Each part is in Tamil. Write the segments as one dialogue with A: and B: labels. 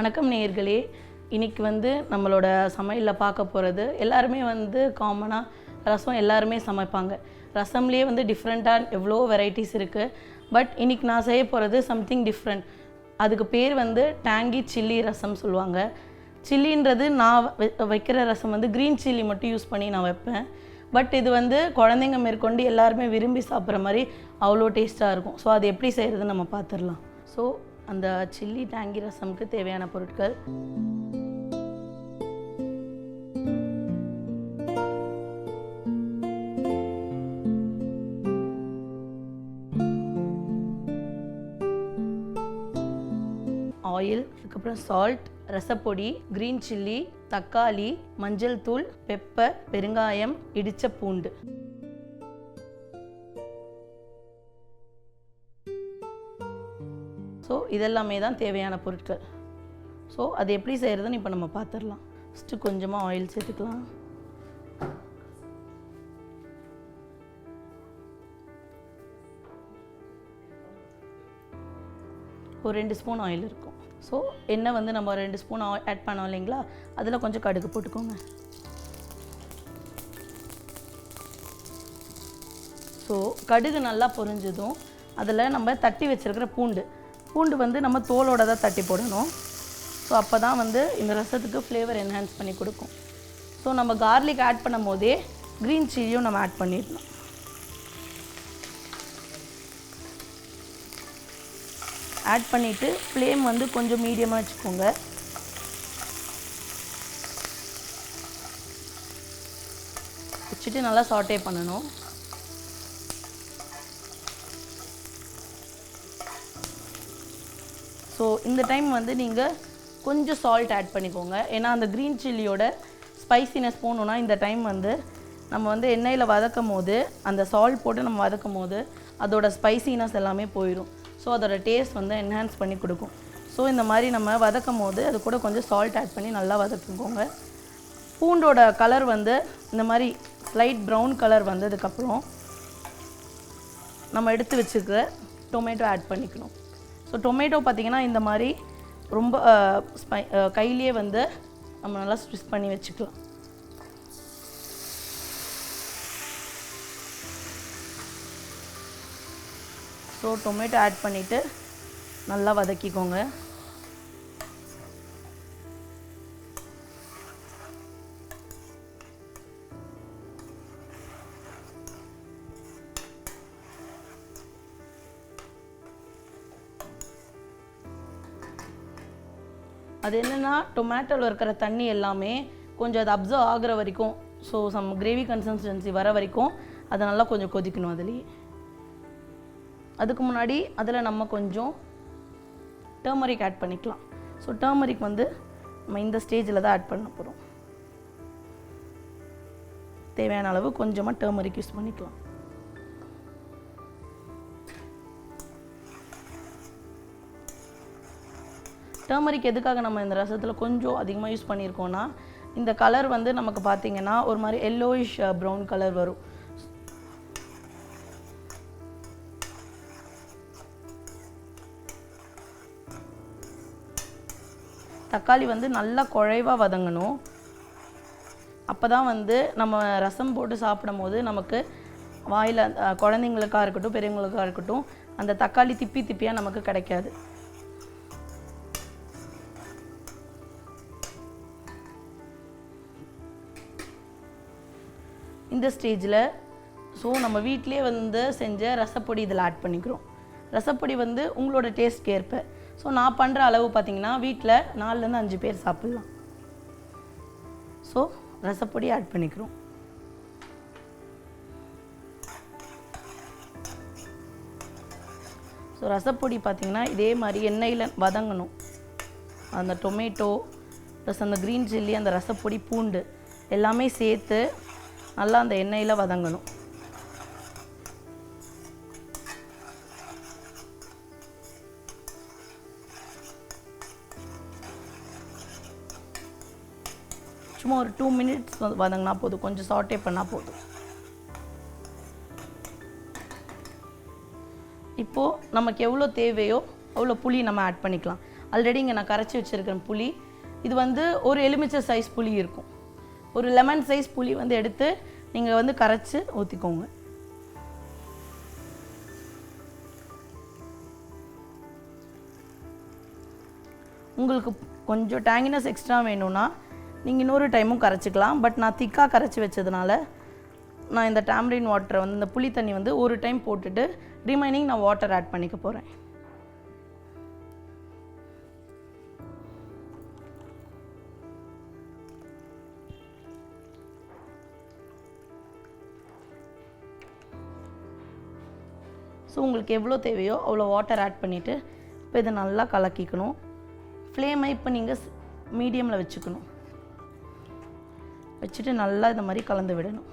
A: வணக்கம் நேயர்களே. இன்றைக்கி வந்து நம்மளோட சமையலில் பார்க்க போகிறது எல்லாருமே வந்து காமனாக ரசம் எல்லாருமே சமைப்பாங்க. ரசம்லேயே வந்து டிஃப்ரெண்ட்டாக எவ்வளோ வெரைட்டிஸ் இருக்குது பட் இன்றைக்கி நான் செய்ய போகிறது சம்திங் டிஃப்ரெண்ட் அதுக்கு பேர் வந்து டேங்கி சில்லி ரசம் சொல்லுவாங்க. சில்லின்றது நான் வைக்கிற ரசம் வந்து க்ரீன் சில்லி மட்டும் யூஸ் பண்ணி நான் வைப்பேன். பட் இது வந்து குழந்தைங்க மேற்கொண்டு எல்லாருமே விரும்பி சாப்பிட்ற மாதிரி அவ்வளோ டேஸ்ட்டாக இருக்கும். ஸோ அது எப்படி செய்கிறதுன்னு நம்ம பார்த்துடலாம். ஸோ அந்த சில்லி டேங்கி ரசம்க்கு தேவையான பொருட்கள். ஆயில் அதுக்கப்புறம் சால்ட் ரசப்பொடி க்ரீன் சில்லி தக்காளி மஞ்சள் தூள் பெப்பர் பெருங்காயம் இடிச்ச பூண்டு. இதெல்லாமே தான் தேவையான பொருட்கள். ஸோ அது எப்படி செய்கிறதுன்னு இப்போ நம்ம பார்த்துடலாம் ஃபஸ்ட்டு கொஞ்சமாக ஆயில் சேர்த்துக்கலாம். ஒரு ரெண்டு ஸ்பூன் ஆயில் இருக்கும். ஸோ எண்ணெய் வந்து நம்ம ரெண்டு ஸ்பூன் ஆட் பண்ணோம் இல்லைங்களா? அதில் கொஞ்சம் கடுகு போட்டுக்கோங்க. ஸோ கடுகு நல்லா பொரிஞ்சதும் அதில் நம்ம தட்டி வச்சிருக்கிற பூண்டு. பூண்டு வந்து நம்ம தோலோட தான் தட்டி போடணும். ஸோ அப்போ தான் வந்து இந்த ரசத்துக்கு ஃப்ளேவர் என்ஹான்ஸ் பண்ணி கொடுக்கும். ஸோ நம்ம கார்லிக் ஆட் பண்ணும் போதே க்ரீன் சில்லியும் நம்ம ஆட் பண்ணிடணும். ஆட் பண்ணிவிட்டு ஃப்ளேம் வந்து கொஞ்சம் மீடியமாக வச்சுக்கோங்க. வச்சுட்டு நல்லா சாட்டே பண்ணணும். ஸோ இந்த டைம் வந்து நீங்கள் கொஞ்சம் சால்ட் ஆட் பண்ணிக்கோங்க. ஏன்னா அந்த க்ரீன் சில்லியோட ஸ்பைசினஸ் போகணுன்னா இந்த டைம் வந்து நம்ம வந்து எண்ணெயில் வதக்கும் போது அந்த சால்ட் போட்டு நம்ம வதக்கும் போது அதோட ஸ்பைசினஸ் எல்லாமே போயிடும் ஸோ அதோட டேஸ்ட் வந்து என்ஹான்ஸ் பண்ணி கொடுக்கும். ஸோ இந்த மாதிரி நம்ம வதக்கும் போது அது கூட கொஞ்சம் சால்ட் ஆட் பண்ணி நல்லா வதக்கிக்கோங்க பூண்டோட கலர் வந்து இந்த மாதிரி லைட் ப்ரௌன் கலர் வந்ததுக்கப்புறம் நம்ம எடுத்து வச்சுருக்கிற டொமேட்டோ ஆட் பண்ணிக்கணும். ஸோ டொமேட்டோ பார்த்திங்கன்னா இந்த மாதிரி ரொம்ப ஸ்பை கையிலேயே வந்து நம்ம நல்லா ஸ்விஸ் பண்ணி வச்சுக்கலாம். ஸோ டொமேட்டோ ஆட் பண்ணிவிட்டு நல்லா வதக்கிக்கோங்க. அது என்னென்னா டொமேட்டோவில் இருக்கிற தண்ணி எல்லாமே கொஞ்சம் அது அப்சர்வ் ஆகுற வரைக்கும் ஸோ சம் கிரேவி கன்சிஸ்டன்சி வர வரைக்கும் அதை நல்லா கொஞ்சம் கொதிக்கணும் அதுலேயே. அதுக்கு முன்னாடி அதில் நம்ம கொஞ்சம் டர்மரிக் ஆட் பண்ணிக்கலாம். ஸோ டர்மரிக் வந்து நம்ம இந்த ஸ்டேஜில் தான் ஆட் பண்ண போகிறோம் தேவையான அளவு கொஞ்சமாக டர்மரிக் யூஸ் பண்ணிக்கலாம். டர்மரிக் எதுக்காக நம்ம இந்த ரசத்தில் கொஞ்சம் அதிகமாக யூஸ் பண்ணியிருக்கோம்னா இந்த கலர் வந்து நமக்கு பார்த்தீங்கன்னா ஒரு மாதிரி எல்லோயிஷ் ப்ரௌன் கலர் வரும். தக்காளி வந்து நல்லா குழைவாக வதங்கணும். அப்போ தான் வந்து நம்ம ரசம் போட்டு சாப்பிடும் போது நமக்கு வாயில் குழந்தைங்களுக்காக இருக்கட்டும் பெரியவங்களுக்காக இருக்கட்டும் அந்த தக்காளி திப்பி திப்பியாக நமக்கு கிடைக்காது. இந்த ஸ்டேஜில் ஸோ நம்ம வீட்டிலே வந்து செஞ்ச ரசப்பொடி இதில் ஆட் பண்ணிக்கிறோம். ரசப்பொடி வந்து உங்களோட டேஸ்ட்க்கு ஏற்ப. ஸோ நான் பண்ணுற அளவு பார்த்திங்கன்னா வீட்டில் நாலுலேருந்து அஞ்சு பேர் சாப்பிட்லாம். ஸோ ரசப்பொடி ஆட் பண்ணிக்கிறோம். ஸோ ரசப்பொடி பார்த்திங்கன்னா இதே மாதிரி எண்ணெயில் வதங்கணும். அந்த டொமேட்டோ ப்ளஸ் அந்த க்ரீன் சில்லி அந்த ரசப்பொடி பூண்டு எல்லாமே சேர்த்து நல்லா அந்த எண்ணெயில் வதங்கணும். சும்மா ஒரு டூ மினிட்ஸ் வதங்கினா போதும். கொஞ்சம் சாட்டே பண்ணால் போதும். இப்போது நமக்கு எவ்வளோ தேவையோ அவ்வளோ புளி நம்ம ஆட் பண்ணிக்கலாம். ஆல்ரெடி இங்கே நான் கரைச்சி வச்சுருக்கேன் புளி இது வந்து ஒரு எலுமிச்சை சைஸ் புளி இருக்கும். ஒரு லெமன் சைஸ் புளி வந்து எடுத்து நீங்கள் வந்து கரைச்சி ஊற்றிக்கோங்க உங்களுக்கு கொஞ்சம் டேங்கினஸ் எக்ஸ்ட்ரா வேணும்னா நீங்கள் இன்னொரு டைமும் கரைச்சிக்கலாம். பட் நான் திக்காக கரைச்சி வச்சதுனால நான் இந்த டேம்ரின் வாட்டரை வந்து இந்த புளி தண்ணி வந்து ஒரு டைம் போட்டுட்டு ரிமைனிங் நான் வாட்டர் ஆட் பண்ணிக்க போகிறேன் ஸோ உங்களுக்கு எவ்வளோ தேவையோ அவ்வளோ வாட்டர் ஆட் பண்ணிவிட்டு இப்போ இதை நல்லா கலக்கிக்கணும். ஃப்ளேமை இப்போ நீங்கள் மீடியமில் வச்சுக்கணும். வச்சுட்டு நல்லா இந்த மாதிரி கலந்து விடணும்.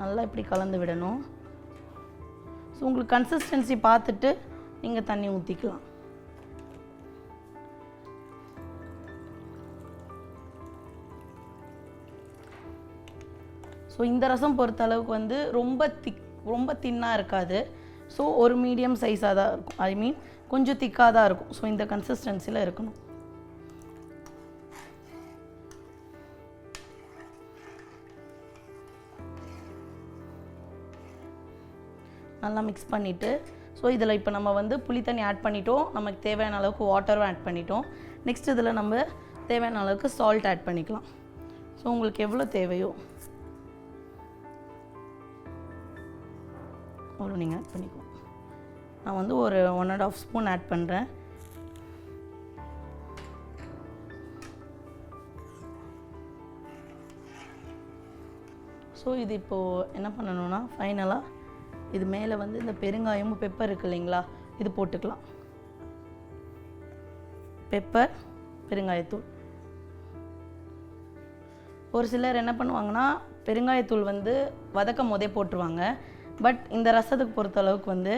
A: நல்லா இப்படி கலந்து விடணும். ஸோ உங்களுக்கு கன்சிஸ்டன்சி பார்த்துட்டு நீங்கள் தண்ணி ஊற்றிக்கலாம் ஸோ இந்த ரசம் பொறுத்த அளவுக்கு வந்து ரொம்ப திக் ரொம்ப தின்னாக இருக்காது. ஸோ ஒரு மீடியம் சைஸாக தான் இருக்கும். ஐ மீன் கொஞ்சம் திக்காக தான் இருக்கும். ஸோ இந்த கன்சிஸ்டன்சியில் இருக்கணும். நல்லா மிக்ஸ் பண்ணிவிட்டு ஸோ இதில் இப்போ நம்ம வந்து புளி தண்ணி ஆட் பண்ணிட்டோம். நமக்கு தேவையான அளவுக்கு வாட்டரும் ஆட் பண்ணிட்டோம். நெக்ஸ்ட் இதில் நம்ம தேவையான அளவுக்கு சால்ட் ஆட் பண்ணிக்கலாம். ஸோ உங்களுக்கு எவ்வளோ தேவையோ அவ்வளோ நீங்கள் ஆட் பண்ணிக்கோ நான் வந்து ஒரு one and half spoon add பண்ணுறேன் ஸோ இது இப்போது என்ன பண்ணணும்னா ஃபைனலாக இது மேலே வந்து இந்த பெருங்காயமும் பெப்பர் இருக்கு இல்லைங்களா இது போட்டுக்கலாம். பெப்பர் பெருங்காயத்தூள். ஒரு சிலர் என்ன பண்ணுவாங்கன்னா பெருங்காயத்தூள் வந்து வதக்கும் போதே போட்டுருவாங்க. பட் இந்த ரசத்துக்கு பொறுத்த அளவுக்கு வந்து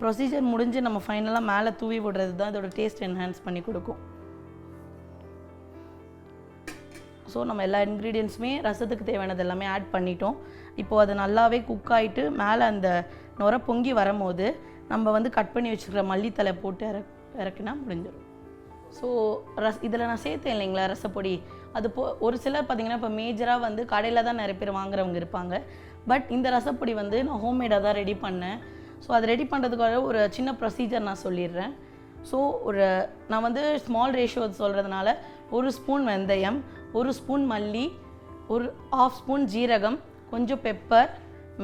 A: ப்ரொசீஜர் முடிஞ்சு நம்ம ஃபைனலாக மேலே தூவி விடுறது தான் இதோட டேஸ்ட் என்ஹான்ஸ் பண்ணி கொடுக்கும். ஸோ நம்ம எல்லா இன்க்ரீடியன்ஸுமே ரசத்துக்கு தேவையானது எல்லாமே ஆட் பண்ணிட்டோம். இப்போது அது நல்லாவே குக் ஆகிட்டு மேலே அந்த நுர பொங்கி வரும்போது நம்ம வந்து கட் பண்ணி வச்சுக்கிற மல்லித்தலை போட்டு இறக் இறக்குனா முடிஞ்சிடும். ஸோ ரஸ் இதில் நான் சேர்த்தேன் இல்லைங்களா ரசப்பொடி? அது போ ஒரு சிலர் பார்த்தீங்கன்னா இப்போ மேஜராக வந்து கடையில் தான் நிறைய பேர் வாங்குறவங்க இருப்பாங்க. பட் இந்த ரசப்பொடி வந்து நான் ஹோம்மேடாக தான் ரெடி பண்ணேன். ஸோ அதை ரெடி பண்ணுறதுக்காக ஒரு சின்ன ப்ரொசீஜர் நான் சொல்லிடுறேன். ஸோ ஒரு நான் வந்து ஸ்மால் ரேஷியோ சொல்கிறதுனால ஒரு ஸ்பூன் வெந்தயம் ஒரு ஸ்பூன் மல்லி ஒரு ஆஃப் ஸ்பூன் ஜீரகம் கொஞ்சம் பெப்பர்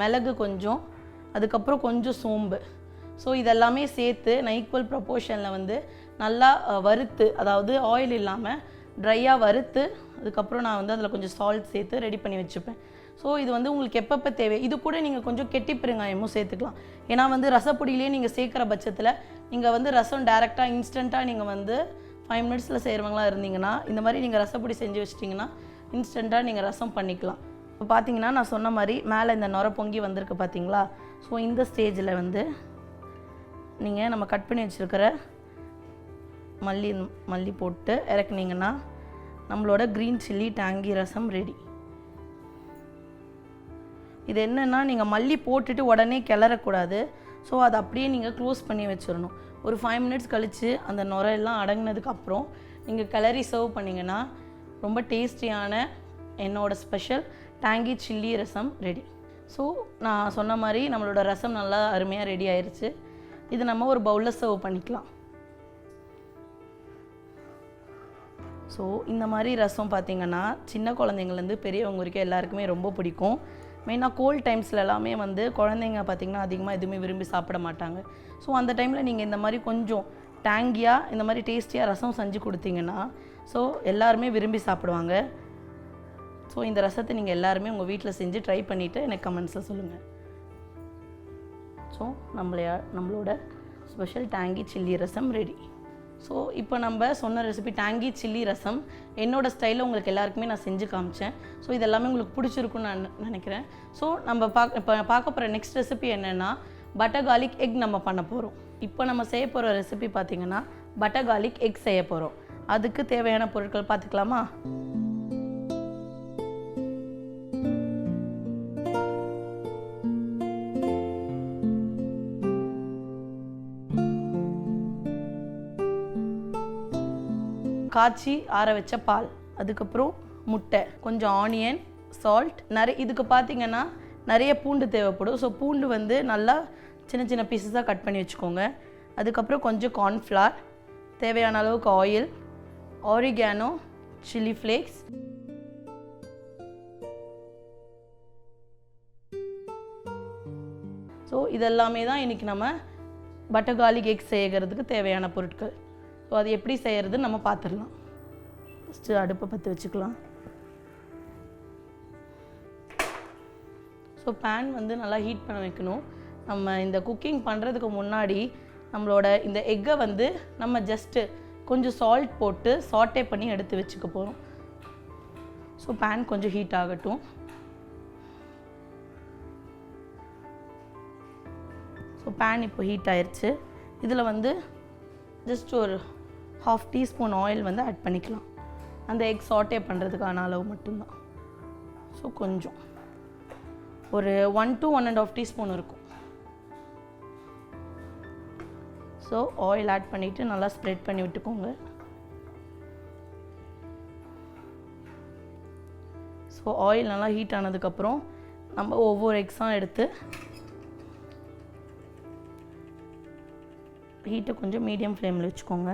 A: மிளகு கொஞ்சம் அதுக்கப்புறம் கொஞ்சம் சோம்பு. ஸோ இதெல்லாமே சேர்த்து நான் ஈக்குவல் ப்ரொப்போர்ஷனில் வந்து நல்லா வறுத்து அதாவது ஆயில் இல்லாமல் ட்ரையாக வறுத்து அதுக்கப்புறம் நான் வந்து அதில் கொஞ்சம் சால்ட் சேர்த்து ரெடி பண்ணி வச்சுப்பேன். ஸோ இது வந்து உங்களுக்கு எப்பப்போ தேவை? இது கூட நீங்கள் கொஞ்சம் கெட்டி பெருங்காயமும் சேர்த்துக்கலாம். ஏன்னா வந்து ரசப்பொடியிலே நீங்கள் சேர்க்குற பட்சத்தில் நீங்கள் வந்து ரசம் டேரெக்டாக இன்ஸ்டண்ட்டாக நீங்கள் வந்து ஃபைவ் மினிட்ஸில் செய்கிறவங்களா இருந்தீங்கன்னா இந்த மாதிரி நீங்கள் ரசப்பொடி செஞ்சு வச்சிட்டிங்கன்னா இன்ஸ்டண்ட்டாக நீங்கள் ரசம் பண்ணிக்கலாம். இப்போ பார்த்தீங்கன்னா நான் சொன்ன மாதிரி மேலே இந்த நுர பொங்கி வந்திருக்கு பார்த்தீங்களா ஸோ இந்த ஸ்டேஜில் வந்து நீங்கள் நம்ம கட் பண்ணி வச்சுருக்கிற மல்லி மல்லி போட்டு இறக்குனீங்கன்னா நம்மளோட green chilli tangy rasam ready இது என்னென்னா நீங்கள் மல்லி போட்டுட்டு உடனே கிளறக்கூடாது. ஸோ அதை அப்படியே நீங்கள் க்ளோஸ் பண்ணி வச்சிடணும் ஒரு ஃபைவ் மினிட்ஸ் கழித்து அந்த நுரையெல்லாம் அடங்கினதுக்கப்புறம் நீங்கள் கிளறி சர்வ் பண்ணிங்கன்னா ரொம்ப டேஸ்டியான என்னோடய special tangy chilli rasam ready so நான் சொன்ன மாதிரி நம்மளோட ரசம் நல்லா அருமையாக ரெடி ஆயிடுச்சு இது நம்ம ஒரு பவுலில் சர்வ் பண்ணிக்கலாம். ஸோ இந்த மாதிரி ரசம் பார்த்திங்கன்னா சின்ன குழந்தைங்கள்லேருந்து பெரியவங்க வரைக்கும் எல்லாருக்குமே ரொம்ப பிடிக்கும். மெயினாக கோல்ட் டைம்ஸில் எல்லாமே வந்து குழந்தைங்க பார்த்திங்கன்னா அதிகமாக எதுவுமே விரும்பி சாப்பிட மாட்டாங்க. ஸோ அந்த டைமில் நீங்கள் இந்த மாதிரி கொஞ்சம் டேங்கியாக இந்த மாதிரி டேஸ்டியாக ரசம் செஞ்சு கொடுத்தீங்கன்னா ஸோ எல்லாருமே விரும்பி சாப்பிடுவாங்க. ஸோ இந்த ரசத்தை நீங்கள் எல்லாருமே உங்கள் வீட்டில் செஞ்சு ட்ரை பண்ணிவிட்டு எனக்கு கமெண்ட்ஸில் சொல்லுங்கள் ஸோ நம்மளைய நம்மளோட special tangy chilli rasam ready so இப்போ நம்ம சொன்ன ரெசிபி டேங்கி சில்லி ரசம் என்னோடய ஸ்டைலில் உங்களுக்கு எல்லாருக்குமே நான் செஞ்சு காமிச்சேன். ஸோ இதெல்லாமே உங்களுக்கு பிடிச்சிருக்குன்னு நான் நினைக்கிறேன். ஸோ நம்ம பார்க்க இப்போ பார்க்க போகிற நெக்ஸ்ட் ரெசிபி என்னென்னா பட்டர் கார்லிக் எக் நம்ம பண்ண போகிறோம் இப்போ நம்ம செய்ய போகிற ரெசிபி பார்த்திங்கன்னா பட்டர் கார்லிக் எக் செய்ய போகிறோம் அதுக்கு தேவையான பொருட்கள் பார்த்துக்கலாமா காய்ச்சி ஆற வச்ச பால் அதுக்கப்புறம் முட்டை கொஞ்சம் ஆனியன் சால்ட் நிறைய இதுக்கு பார்த்தீங்கன்னா நிறைய பூண்டு தேவைப்படும். ஸோ பூண்டு வந்து நல்லா சின்ன சின்ன பீசஸாக கட் பண்ணி வச்சுக்கோங்க. அதுக்கப்புறம் கொஞ்சம் கார்ன்ஃப்ளார் தேவையான அளவுக்கு oil oregano chilli flakes so இதெல்லாமே தான் இன்றைக்கி நம்ம பட்டர் கார்லிக் எக் செய்கிறதுக்கு தேவையான பொருட்கள். ஸோ அது எப்படி செய்கிறதுன்னு நம்ம பார்த்துடலாம் ஃபஸ்ட்டு அடுப்பை பற்றி வச்சுக்கலாம். ஸோ பேன் வந்து நல்லா ஹீட் பண்ண வைக்கணும். நம்ம இந்த குக்கிங் பண்ணுறதுக்கு முன்னாடி நம்மளோட இந்த எக்கை வந்து நம்ம ஜஸ்ட்டு கொஞ்சம் சால்ட் போட்டு சாட்டே பண்ணி எடுத்து வச்சுக்க போகிறோம் ஸோ பேன் கொஞ்சம் ஹீட் ஆகட்டும். ஸோ பேன் இப்போ ஹீட் ஆயிடுச்சு இதில் வந்து ஜஸ்ட் ஒரு ஹாஃப் டீஸ்பூன் ஆயில் வந்து ஆட் பண்ணிக்கலாம். அந்த எக் சாட்டே பண்ணுறதுக்கான அளவு மட்டும்தான். ஸோ கொஞ்சம். ஒரு one to one and half teaspoon இருக்கும். ஸோ ஆயில் ஆட் பண்ணிவிட்டு நல்லா ஸ்ப்ரெட் பண்ணி விட்டுக்கோங்க. ஸோ ஆயில் நல்லா ஹீட் ஆனதுக்கப்புறம் நம்ம ஒவ்வொரு எக்ஸாக எடுத்து ஹீட்டை கொஞ்சம் மீடியம் ஃப்ளேமில் வச்சுக்கோங்க.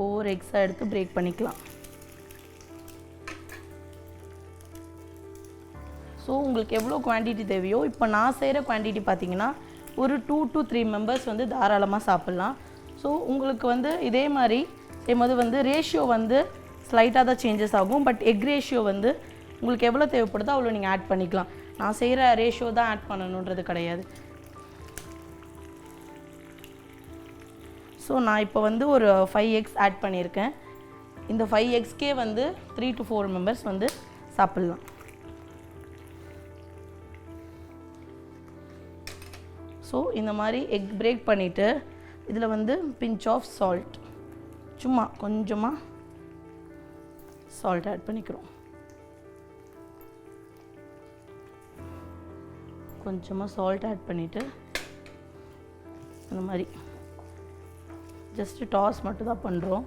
A: ஃபோர் எக்ஸாக எடுத்து பிரேக் பண்ணிக்கலாம். ஸோ உங்களுக்கு எவ்வளோ குவான்டிட்டி தேவையோ இப்போ நான் செய்கிற குவான்டிட்டி பார்த்தீங்கன்னா ஒரு டூ டு த்ரீ மெம்பர்ஸ் வந்து தாராளமாக சாப்பிட்லாம். ஸோ உங்களுக்கு வந்து இதே மாதிரி செய்யும்போது வந்து ரேஷியோ வந்து ஸ்லைட்டாக தான் சேஞ்சஸ் ஆகும். பட் எக் ரேஷியோ வந்து உங்களுக்கு எவ்வளோ தேவைப்படுதோ அவ்வளோ நீங்கள் ஆட் பண்ணிக்கலாம். நான் செய்கிற ரேஷியோ தான் ஆட் பண்ணணுன்றது கிடையாது. ஸோ நான் இப்போ வந்து ஒரு ஃபைவ் எக்ஸ் ஆட் பண்ணியிருக்கேன். இந்த ஃபைவ் எக்ஸ்க்கே வந்து த்ரீ டு ஃபோர் மெம்பர்ஸ் வந்து சாப்பிட்லாம். ஸோ இந்த மாதிரி எக் பிரேக் பண்ணிவிட்டு இதில் வந்து பிஞ்ச் ஆஃப் சால்ட் சும்மா கொஞ்சமாக சால்ட் ஆட் பண்ணிக்கிறோம். கொஞ்சமாக சால்ட் ஆட் பண்ணிவிட்டு இந்த மாதிரி. ஜஸ்ட்டு டாஸ் மட்டும் தான் பண்ணுறோம்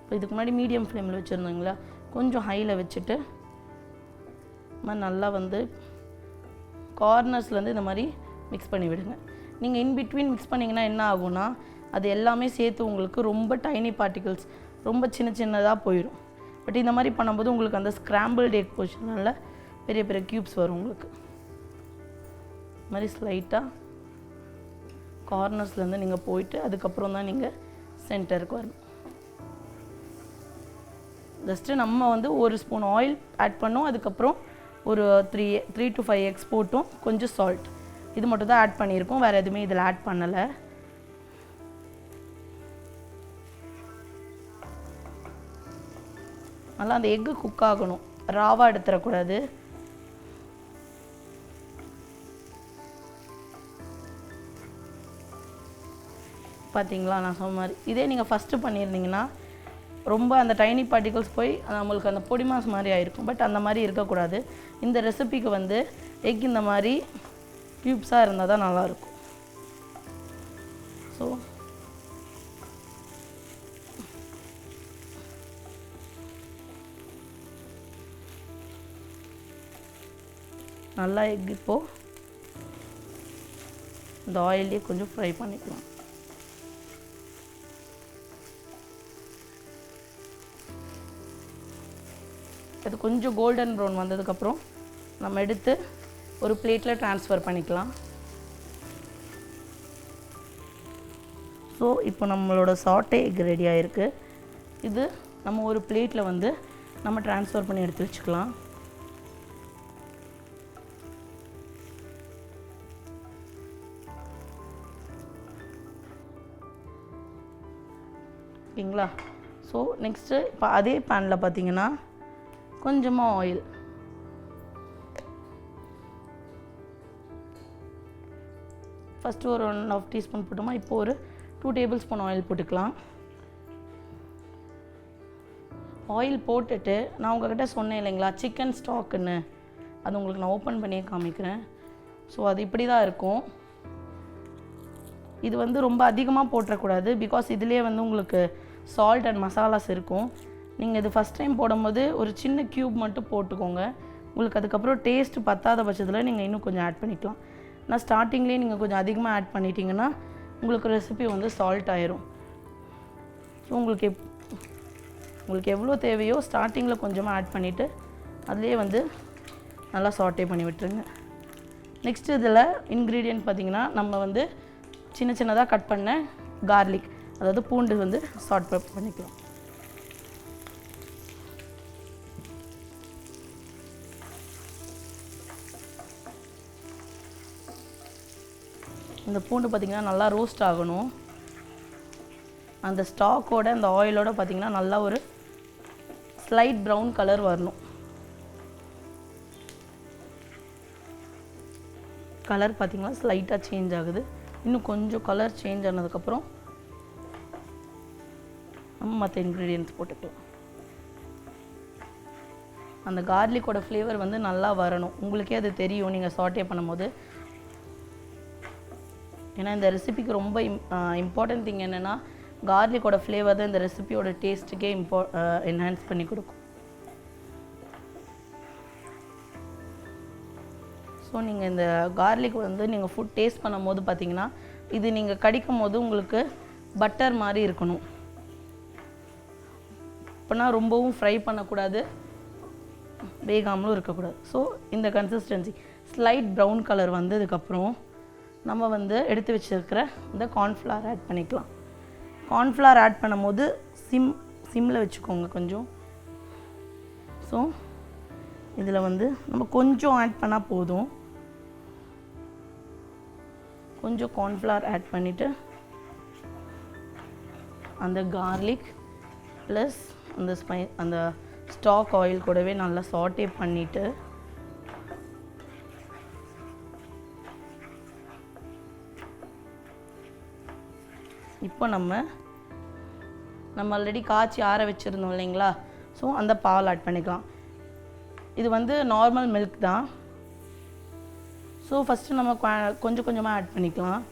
A: இப்போ இதுக்கு முன்னாடி மீடியம் ஃப்ளேமில் வச்சுருந்தீங்களா? கொஞ்சம் ஹையில் வச்சுட்டு மாதிரி நல்லா வந்து கார்னர்ஸ்லேருந்து இந்த மாதிரி மிக்ஸ் பண்ணி விடுங்க. நீங்கள் இன் பிட்வீன் மிக்ஸ் பண்ணிங்கன்னா என்ன ஆகும்னா அது எல்லாமே சேர்த்து உங்களுக்கு ரொம்ப டைனி பார்ட்டிகல்ஸ் ரொம்ப சின்ன சின்னதாக போயிடும் பட் இந்த மாதிரி பண்ணும்போது உங்களுக்கு அந்த ஸ்க்ராம்பிள் டேக் போஷனால் பெரிய பெரிய க்யூப்ஸ் வரும் உங்களுக்கு. இது மாதிரி ஸ்லைட்டாக கார்னர்ஸ்லேருந்து நீங்கள் போயிட்டு அதுக்கப்புறம் தான் நீங்கள் சென்டருக்கு வரணும். ஜஸ்ட்டு நம்ம வந்து ஒரு ஸ்பூன் ஆயில் ஆட் பண்ணோம் அதுக்கப்புறம் ஒரு three three to five eggs போட்டும் கொஞ்சம் சால்ட் இது மட்டும் தான் ஆட் பண்ணியிருக்கோம் வேறு எதுவுமே இதில் ஆட் பண்ணலை. நல்லா அந்த எக்கு குக் ஆகணும். ராவாக எடுத்துடக்கூடாது பார்த்தீங்களா நான் சொன்ன மாதிரி. இதே நீங்கள் ஃபஸ்ட்டு பண்ணியிருந்தீங்கன்னா ரொம்ப அந்த டைனி பார்ட்டிகல்ஸ் போய் நம்மளுக்கு அந்த பொடி மாஸ் மாதிரி ஆயிருக்கும். பட் அந்த மாதிரி இருக்கக்கூடாது. இந்த ரெசிபிக்கு வந்து எக் இந்த மாதிரி க்யூப்ஸாக இருந்தால் தான் நல்லாயிருக்கும். ஸோ நல்லா எக் இப்போது இந்த ஆயிலே கொஞ்சம் ஃப்ரை பண்ணிக்கலாம். அது கொஞ்சம் கோல்டன் ப்ரௌன் வந்ததுக்கப்புறம் நம்ம எடுத்து ஒரு பிளேட்டில் ட்ரான்ஸ்ஃபர் பண்ணிக்கலாம். ஸோ இப்போ நம்மளோட சாட்டே எக் ரெடி ஆயிருக்கு. இது நம்ம ஒரு பிளேட்டில் வந்து நம்ம ட்ரான்ஸ்ஃபர் பண்ணி எடுத்து வச்சுக்கலாம். ஓகேங்களா? ஸோ நெக்ஸ்ட்டு இப்போ அதே பேனில் பார்த்தீங்கன்னா கொஞ்சமாக ஆயில் ஃபஸ்ட்டு ஒரு ஒன் ஆஃப் டீஸ்பூன் போட்டோமா. இப்போ ஒரு டூ டேபிள் ஸ்பூன் ஆயில் போட்டுக்கலாம். ஆயில் போட்டுட்டு நான் உங்ககிட்ட சொன்னேன் இல்லைங்களா சிக்கன் ஸ்டாக்குன்னு அது உங்களுக்கு நான் ஓப்பன் பண்ணியே காமிக்கிறேன். ஸோ அது இப்படி தான் இருக்கும். இது வந்து ரொம்ப அதிகமாக போட்டுறக்கூடாது பிகாஸ் இதுலேயே வந்து உங்களுக்கு சால்ட் அண்ட் மசாலாஸ் இருக்கும். நீங்கள் இது ஃபஸ்ட் டைம் போடும்போது ஒரு சின்ன க்யூப் மட்டும் போட்டுக்கோங்க. உங்களுக்கு அதுக்கப்புறம் டேஸ்ட் பத்தாத பட்சத்தில் நீங்கள் இன்னும் கொஞ்சம் ஆட் பண்ணிக்கலாம். ஆனால் ஸ்டார்டிங்லேயே நீங்கள் கொஞ்சம் அதிகமாக ஆட் பண்ணிட்டீங்கன்னா உங்களுக்கு ரெசிபி வந்து சால்ட் ஆயிரும். ஸோ உங்களுக்கு எப் உங்களுக்கு எவ்வளோ தேவையோ ஸ்டார்டிங்கில் கொஞ்சமாக ஆட் பண்ணிவிட்டு அதுலேயே வந்து நல்லா சாட்டே பண்ணி விட்டுருங்க. நெக்ஸ்ட் இதில் இன்க்ரீடியன்ட் பார்த்தீங்கன்னா நம்ம வந்து சின்ன சின்னதாக கட் பண்ண கார்லிக் அதாவது பூண்டு வந்து சாட் பண்ணிக்கலாம். இந்த பூண்டு பார்த்திங்கன்னா நல்லா ரோஸ்ட் ஆகணும். அந்த ஸ்டாக்கோட அந்த ஆயிலோட பார்த்திங்கன்னா நல்லா ஒரு ஸ்லைட் ப்ரௌன் கலர் வரணும். கலர் பார்த்திங்கன்னா ஸ்லைட்டாக சேஞ்ச் ஆகுது. இன்னும் கொஞ்சம் கலர் சேஞ்ச் ஆனதுக்கப்புறம் நம்ம மற்ற இன்க்ரீடியன்ட்ஸ் போட்டுக்கலாம். அந்த கார்லிக்கோட ஃப்ளேவர் வந்து நல்லா வரணும். உங்களுக்கே அது தெரியும். நீங்கள் சாட்டே பண்ணும்போது ஏன்னா இந்த ரெசிபிக்கு ரொம்ப இம்பார்ட்டன்ட் திங் என்னென்னா கார்லிக்கோட ஃப்ளேவர் தான் இந்த ரெசிபியோட டேஸ்ட்டுக்கே இம்பா என்ஹான்ஸ் பண்ணி கொடுக்கும். ஸோ நீங்கள் இந்த கார்லிக் வந்து நீங்கள் ஃபுட் டேஸ்ட் பண்ணும்போது பார்த்தீங்கன்னா இது நீங்கள் கடிக்கும் போது உங்களுக்கு பட்டர் மாதிரி இருக்கணும். அப்போனா ரொம்பவும் ஃப்ரை பண்ணக்கூடாது. வேகாமலும் இருக்கக்கூடாது. ஸோ இந்த கன்சிஸ்டன்சி ஸ்லைட் ப்ரௌன் கலர் வந்ததுக்கப்புறம் நம்ம வந்து எடுத்து வச்சிருக்கிற இந்த கார்ன்ஃப்ளவர் ஆட் பண்ணிக்கலாம். கார்ன்ஃப்ளவர் ஆட் பண்ணும்போது சிம் சிம்மில் வச்சுக்கோங்க கொஞ்சம். ஸோ இதில் வந்து நம்ம கொஞ்சம் ஆட் பண்ணால் போதும். கொஞ்சம் கார்ன்ஃப்ளவர் ஆட் பண்ணிவிட்டு அந்த கார்லிக் ப்ளஸ் அந்த ஸ்பை அந்த ஸ்டாக் ஆயில் கூடவே நல்லா சாட்டே பண்ணிவிட்டு இப்போ நம்ம நம்ம ஆல்ரெடி காய்ச்சி ஆற வச்சுருந்தோம் இல்லைங்களா? ஸோ அந்த பால் ஆட் பண்ணிக்கலாம். இது வந்து நார்மல் மில்க் தான். ஸோ ஃபஸ்ட்டு நம்ம கொஞ்சம் கொஞ்சமாக ஆட் பண்ணிக்கலாம்.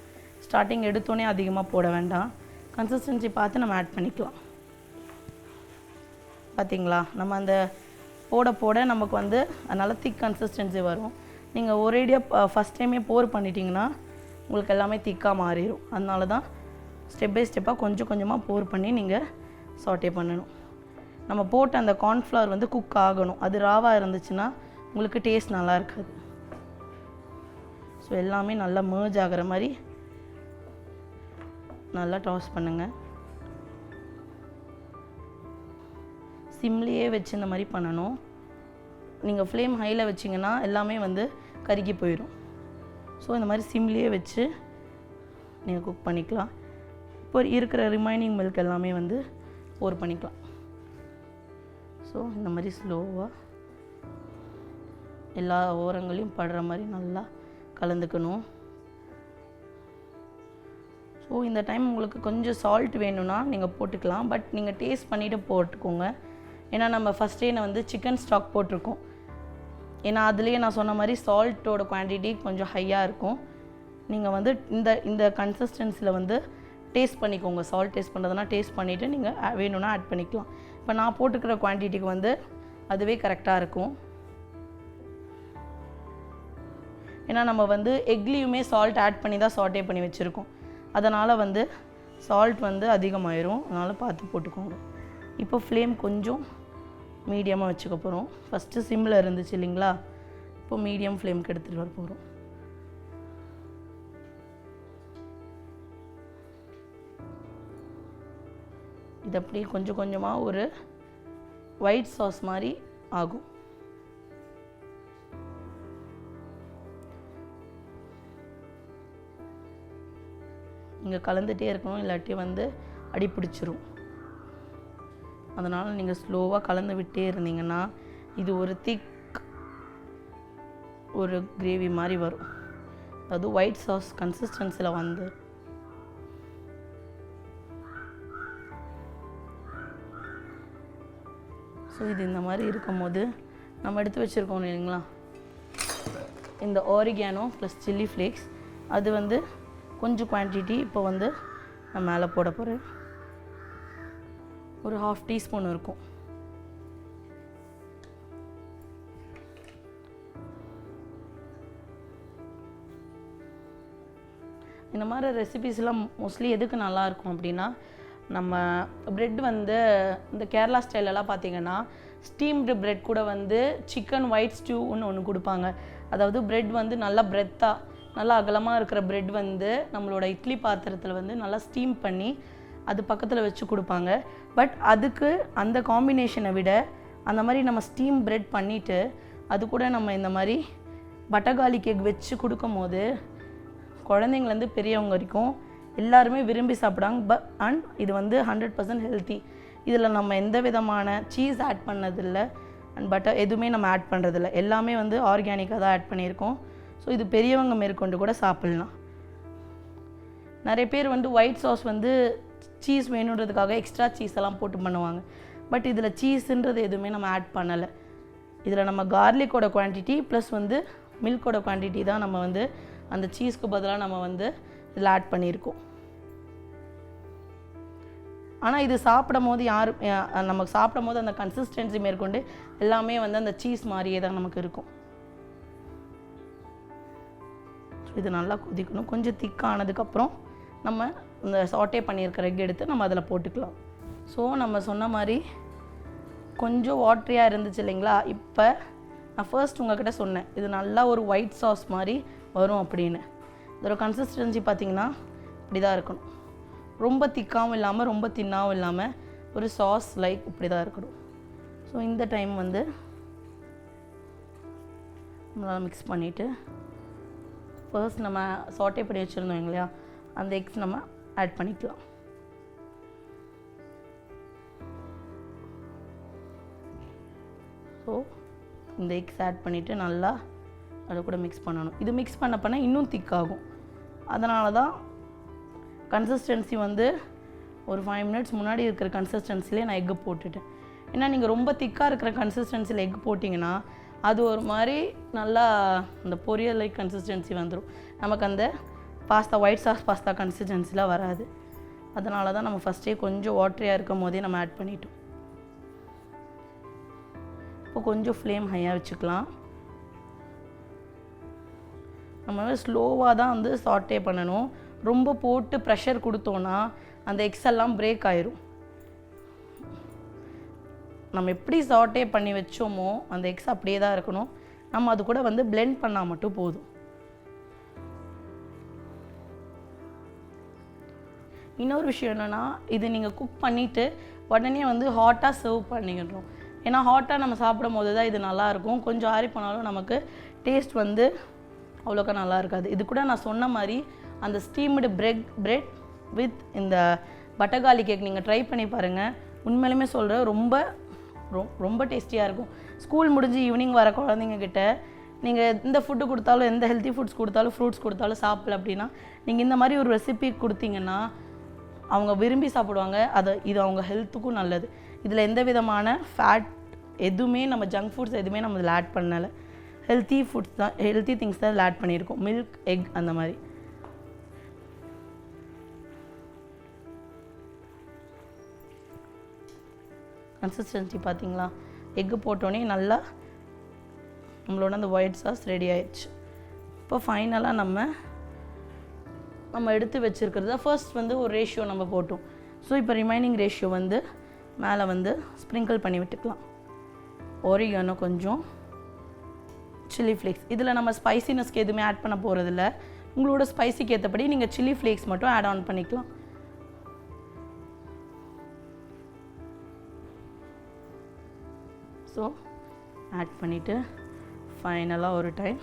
A: ஸ்டார்டிங் எடுத்தோடனே அதிகமாக போட வேண்டாம். கன்சிஸ்டன்சி பார்த்து நம்ம ஆட் பண்ணிக்கலாம். பார்த்தீங்களா நம்ம அந்த போட போட நமக்கு வந்து அதனால் திக் கன்சிஸ்டன்சி வரும். நீங்கள் ஒரேடியாக ஃபஸ்ட் டைமே போர் பண்ணிட்டீங்கன்னா உங்களுக்கு எல்லாமே திக்காக மாறிடும் அதனால தான் ஸ்டெப் பை ஸ்டெப்பாக கொஞ்சம் கொஞ்சமாக போர் பண்ணி நீங்கள் சாட்டே பண்ணணும். நம்ம போட்ட அந்த கார்ன்ஃப்ளவர் வந்து குக் ஆகணும். அது ராவாக இருந்துச்சுன்னா உங்களுக்கு டேஸ்ட் நல்லா இருக்காது. ஸோ எல்லாமே நல்லா மேர்ஜ் ஆகிற மாதிரி நல்லா டாஸ் பண்ணுங்கள் சிம்லேயே வச்சு இந்த மாதிரி பண்ணணும். நீங்கள் ஃப்ளேம் ஹையில் வச்சிங்கன்னா எல்லாமே வந்து கருகி போயிடும். ஸோ இந்த மாதிரி சிம்லேயே வச்சு நீங்கள் குக் பண்ணிக்கலாம். இப்போ இருக்கிற ரிமைனிங் மில்க் எல்லாமே வந்து போர் பண்ணிக்கலாம். ஸோ இந்த மாதிரி ஸ்லோவாக எல்லா ஓரங்களையும் படுற மாதிரி நல்லா கலந்துக்கணும். ஸோ இந்த டைம் உங்களுக்கு கொஞ்சம் சால்ட் வேணும்னா நீங்கள் போட்டுக்கலாம். பட் நீங்கள் டேஸ்ட் பண்ணிவிட்டு போட்டுக்கோங்க. ஏன்னா நம்ம ஃபஸ்ட்டே நான் வந்து சிக்கன் ஸ்டாக் போட்டிருக்கோம். ஏன்னா அதுலேயே நான் சொன்ன மாதிரி சால்ட்டோட குவான்டிட்டி கொஞ்சம் ஹையாக இருக்கும். நீங்கள் வந்து இந்த இந்த கன்சிஸ்டன்சியில் வந்து டேஸ்ட் பண்ணிக்கோங்க. சால்ட் டேஸ்ட் பண்ணுறதுனா டேஸ்ட் பண்ணிவிட்டு நீங்கள் வேணும்னா ஆட் பண்ணிக்கலாம். இப்போ நான் போட்டுக்கிற குவான்டிட்டிக்கு வந்து அதுவே கரெக்டாக இருக்கும். ஏன்னா நம்ம வந்து எக்லேயுமே சால்ட் ஆட் பண்ணி தான் சால்ட்டே பண்ணி வச்சுருக்கோம். அதனால் வந்து சால்ட் வந்து அதிகமாயிரும். அதனால் பார்த்து போட்டுக்கோங்க. இப்போ ஃப்ளேம் கொஞ்சம் மீடியமாக வச்சுக்க போகிறோம் ஃபஸ்ட்டு சிம்மில் இருந்துச்சு இல்லைங்களா? இப்போ மீடியம் ஃப்ளேம்க்கு எடுத்துகிட்டு வர போகிறோம் இது அப்படியே கொஞ்சம் கொஞ்சமாக ஒரு ஒயிட் சாஸ் மாதிரி ஆகும். நீங்கள் கலந்துகிட்டே இருக்கணும் இல்லாட்டி வந்து அடி பிடிச்சிரும். அதனால் நீங்கள் ஸ்லோவாக கலந்து விட்டே இருந்தீங்கன்னா இது ஒரு திக் ஒரு கிரேவி மாதிரி வரும். அது ஒயிட் சாஸ் கன்சிஸ்டன்சியில் வந்து ஸோ இது இந்த மாதிரி இருக்கும்போது நம்ம எடுத்து வச்சுருக்கோம் இல்லைங்களா? இந்த ஆரிகேனோ ப்ளஸ் சில்லி ஃப்ளேக்ஸ் அது வந்து கொஞ்சம் குவான்டிட்டி இப்போ வந்து நான் மேலே போட போகிறேன் ஒரு ஹாஃப் டீஸ்பூன் இருக்கும். இந்த மாதிரி ரெசிபிஸ்லாம் மோஸ்ட்லி எதுக்கு நல்லா இருக்கும் அப்படின்னா நம்ம ப்ரெட் வந்து இந்த கேரளா ஸ்டைலெல்லாம் பார்த்தீங்கன்னா ஸ்டீம்டு ப்ரெட் கூட வந்து சிக்கன் ஒயிட் ஸ்டூன்னு ஒன்று கொடுப்பாங்க. அதாவது ப்ரெட் வந்து நல்லா பிரெத்தாக நல்லா அகலமாக இருக்கிற ப்ரெட் வந்து நம்மளோட இட்லி பாத்திரத்தில் வந்து நல்லா ஸ்டீம் பண்ணி அது பக்கத்தில் வச்சு கொடுப்பாங்க. பட் அதுக்கு அந்த காம்பினேஷனை விட அந்த மாதிரி நம்ம ஸ்டீம் ப்ரெட் பண்ணிவிட்டு அது கூட நம்ம இந்த மாதிரி பட்டகாலி கேக் வச்சு கொடுக்கும் போது குழந்தைங்கலேருந்து பெரியவங்க வரைக்கும் எல்லாருமே விரும்பி சாப்பிடுவாங்க. ப அண்ட் இது வந்து ஹண்ட்ரட் பர்சன்ட் ஹெல்த்தி இதில் நம்ம எந்த விதமான சீஸ் ஆட் பண்ணதில்லை. அண்ட் பட்டர் எதுவுமே நம்ம ஆட் பண்ணுறதில்ல எல்லாமே வந்து ஆர்கானிக்காக தான் ஆட் பண்ணியிருக்கோம். ஸோ இது பெரியவங்க மேற்கொண்டு கூட சாப்பிட்லாம். நிறைய பேர் வந்து ஒயிட் சாஸ் வந்து சீஸ் வேணுன்றதுக்காக எக்ஸ்ட்ரா சீஸ் எல்லாம் போட்டு பண்ணுவாங்க. பட் இதில் சீஸுன்றது எதுவுமே நம்ம ஆட் பண்ணலை. இதில் நம்ம கார்லிக்கோட குவான்டிட்டி ப்ளஸ் வந்து மில்கோட குவான்டிட்டி தான் நம்ம வந்து அந்த சீஸ்க்கு பதிலாக நம்ம வந்து இதில் ஆட் பண்ணியிருக்கோம். ஆனால் இது சாப்பிடும் போது யார் நமக்கு சாப்பிடும் போது அந்த கன்சிஸ்டன்சி மேற்கொண்டு எல்லாமே வந்து அந்த சீஸ் மாதிரியே தான் நமக்கு இருக்கும். இது நல்லா கொதிக்கணும். கொஞ்சம் திக்கானதுக்கப்புறம் நம்ம இந்த சாட்டே பண்ணியிருக்கிற எக் எடுத்து நம்ம அதில் போட்டுக்கலாம். ஸோ நம்ம சொன்ன மாதிரி கொஞ்சம் வாட்ரியாக இருந்துச்சு இல்லைங்களா? இப்போ நான் ஃபர்ஸ்ட் உங்ககிட்ட சொன்னேன். இது நல்லா ஒரு ஒயிட் சாஸ் மாதிரி வரும் அப்படின்னு. இதோட கன்சிஸ்டன்சி பார்த்தீங்கன்னா இப்படி தான் இருக்கணும். ரொம்ப திக்காகவும் இல்லாமல் ரொம்ப தின்னாகவும் இல்லாமல் ஒரு சாஸ் லைக் இப்படி தான் இருக்கணும். ஸோ இந்த டைம் வந்து நம்மளால் மிக்ஸ் பண்ணிவிட்டு ஃபர்ஸ்ட் நம்ம சாட்டே பண்ணி வச்சுருந்தோம் இல்லையா? அந்த எக்ஸ் நம்ம ஆட் பண்ணிக்கலாம். ஸோ இந்த எக்ஸ் ஆட் பண்ணிவிட்டு நல்லா அது கூட மிக்ஸ் பண்ணணும். இது மிக்ஸ் பண்ண பண்ண இன்னும் திக்காகும் அதனால தான் கன்சிஸ்டன்சி வந்து ஒரு ஃபைவ் மினிட்ஸ் முன்னாடி இருக்கிற கன்சிஸ்டன்சிலே நான் எக்கு போட்டுட்டேன். ஏன்னா நீங்கள் ரொம்ப திக்காக இருக்கிற கன்சிஸ்டன்சியில் எக் போட்டிங்கன்னா அது ஒரு மாதிரி நல்லா அந்த பொரியல் லைக் கன்சிஸ்டன்சி வந்துடும் நமக்கு அந்த பாஸ்தா ஒயிட் சாஸ் பாஸ்தா கன்சிஸ்டன்சிலாம் வராது. அதனால தான் நம்ம ஃபஸ்ட்டே கொஞ்சம் வாட்டரியாக இருக்கும் போதே நம்ம ஆட் பண்ணிட்டோம். இப்போ கொஞ்சம் ஃப்ளேம் ஹையாக வச்சுக்கலாம். நம்ம ஸ்லோவாக தான் வந்து சாட்டே பண்ணணும். ரொம்ப போட்டு ப்ரெஷர் கொடுத்தோன்னா அந்த எக்ஸெல்லாம் பிரேக் ஆயிரும். நம்ம எப்படி சாட்டே பண்ணி வச்சோமோ அந்த எக்ஸ் அப்படியே தான் இருக்கணும். நம்ம அது கூட வந்து பிளெண்ட் பண்ணால் மட்டும் போதும். இன்னொரு விஷயம் என்னென்னா இது நீங்கள் குக் பண்ணிவிட்டு உடனே வந்து ஹாட்டாக சர்வ் பண்ணிக்கணும். ஏன்னா ஹாட்டாக நம்ம சாப்பிடும் போது தான் இது நல்லாயிருக்கும் கொஞ்சம் ஆறி போனாலும் நமக்கு டேஸ்ட் வந்து அவ்வளோக்கா நல்லா இருக்காது. இது கூட நான் சொன்ன மாதிரி அந்த ஸ்டீம்டு பிரெட் பிரெட் வித் இந்த பட்டர்காலி கேக் நீங்கள் ட்ரை பண்ணி பாருங்கள் உண்மையிலுமே சொல்கிற ரொம்ப ரொம்ப டேஸ்டியாக இருக்கும். ஸ்கூல் முடிஞ்சு ஈவினிங் வர குழந்தைங்கக்கிட்ட நீங்கள் எந்த ஃபுட்டு கொடுத்தாலும் எந்த ஹெல்த்தி ஃபுட்ஸ் கொடுத்தாலும் ஃப்ரூட்ஸ் கொடுத்தாலும் சாப்பிடல அப்படின்னா நீங்கள் இந்த மாதிரி ஒரு ரெசிபி கொடுத்தீங்கன்னா அவங்க விரும்பி சாப்பிடுவாங்க. அதை இது அவங்க ஹெல்த்துக்கும் நல்லது. இதில் எந்த விதமான ஃபேட் எதுவுமே நம்ம ஜங்க் ஃபுட்ஸ் எதுவுமே நம்ம இதில் ஆட் பண்ணலை. ஹெல்த்தி ஃபுட்ஸ் தான் ஹெல்த்தி திங்ஸ் தான் இதில் ஆட் பண்ணியிருக்கோம். மில்க் எக் அந்த மாதிரி. கன்சிஸ்டன்சி பார்த்தீங்களா? எக்கு போட்டோன்னே நல்லா நம்மளோட அந்த ஒயிட் சாஸ் ரெடி ஆயிடுச்சு. இப்போ ஃபைனலாக நம்ம நம்ம எடுத்து வச்சுருக்கிறத ஃபர்ஸ்ட் வந்து ஒரு ரேஷியோ நம்ம போட்டோம். ஸோ இப்போ ரிமைனிங் ரேஷியோ வந்து மேலே வந்து ஸ்ப்ரிங்கிள் பண்ணி விட்டுக்கலாம். ஒரிகானோ கொஞ்சம் சில்லி ஃப்ளேக்ஸ் இதில் நம்ம ஸ்பைசினஸ்க்கு எதுவுமே ஆட் பண்ண போகிறதில்ல உங்களோட ஸ்பைசிக்கு ஏற்றபடி நீங்கள் சில்லி ஃப்ளேக்ஸ் மட்டும் ஆட் ஆன் பண்ணிக்கலாம். ஸோ ஆட் பண்ணிவிட்டு ஃபைனலாக ஒரு டைம்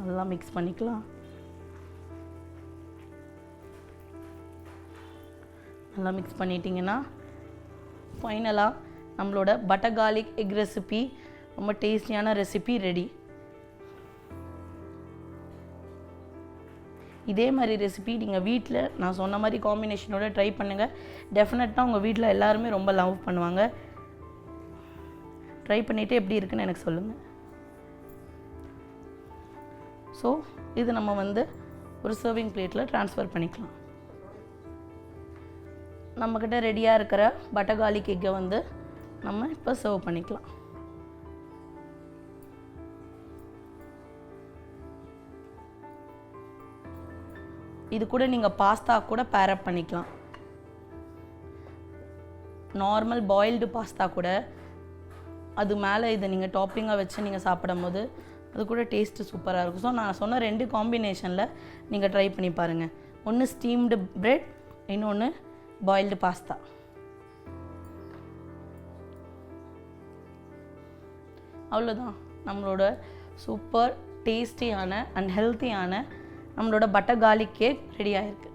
A: நல்லா மிக்ஸ் பண்ணிக்கலாம். நல்லா மிக்ஸ் பண்ணிட்டீங்கன்னா ஃபைனலாக நம்மளோட பட்டர் கார்லிக் எக் ரெசிபி ரொம்ப டேஸ்டியான ரெசிபி ரெடி இதே மாதிரி ரெசிபி நீங்கள் வீட்டில் நான் சொன்ன மாதிரி காம்பினேஷனோட ட்ரை பண்ணுங்கள் டெஃபினட்டாக உங்கள் வீட்டில் எல்லாருமே ரொம்ப லவ் பண்ணுவாங்க. ட்ரை பண்ணிவிட்டு எப்படி இருக்குன்னு எனக்கு சொல்லுங்கள் ஸோ இது நம்ம வந்து ஒரு சர்விங் பிளேட்டில் ட்ரான்ஸ்ஃபர் பண்ணிக்கலாம். நம்மக்கிட்ட ரெடியாக இருக்கிற பட்டகாலி கேக்கை வந்து நம்ம இப்போ சர்வ் பண்ணிக்கலாம். இது கூட நீங்கள் பாஸ்தா கூட பேரப் பண்ணிக்கலாம். நார்மல் பாயில்டு பாஸ்தா கூட. அது மேலே இதை நீங்கள் டாப்பிங்காக வச்சு நீங்கள் சாப்பிடும் போது அது கூட டேஸ்ட்டு சூப்பராக இருக்கும். ஸோ நான் சொன்ன ரெண்டு காம்பினேஷனில் நீங்கள் ட்ரை பண்ணி பாருங்கள் ஒன்று ஸ்டீம்டு பிரெட் இன்னொன்று பாயில்டு பாஸ்தா அவ்வளோதான் நம்மளோட சூப்பர் டேஸ்டியான அண்ட் ஹெல்த்தியான நம்மளோட பட்டர் கார்லிக் கேக் ரெடி ஆயிருக்கு.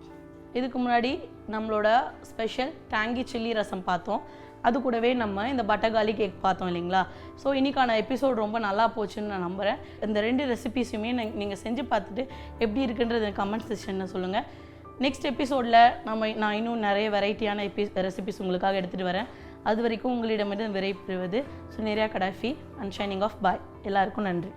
A: இதுக்கு முன்னாடி நம்மளோட ஸ்பெஷல் டேங்கி சில்லி ரசம் பார்த்தோம். அது கூடவே நம்ம இந்த பட்டகாலி கேக் பார்த்தோம் இல்லைங்களா? ஸோ இன்னைக்கான எபிசோட் ரொம்ப நல்லா போச்சுன்னு நான் நம்புகிறேன் இந்த ரெண்டு ரெசிபீஸுமே நீங்கள் செஞ்சு பார்த்துட்டு எப்படி இருக்குன்றது கமெண்ட் செக்ஷனில் சொல்லுங்கள் நெக்ஸ்ட் எபிசோடில் நம்ம நான் இன்னும் நிறைய வெரைட்டியான எபி ரெசிபிஸ் உங்களுக்காக எடுத்துகிட்டு வரேன். அது வரைக்கும் உங்களிடமிருந்து விரைப்பெறுவது சுனேரியா கடாஃபி அண்ட் ஷைனிங் ஆஃப் பாய். எல்லாருக்கும் நன்றி.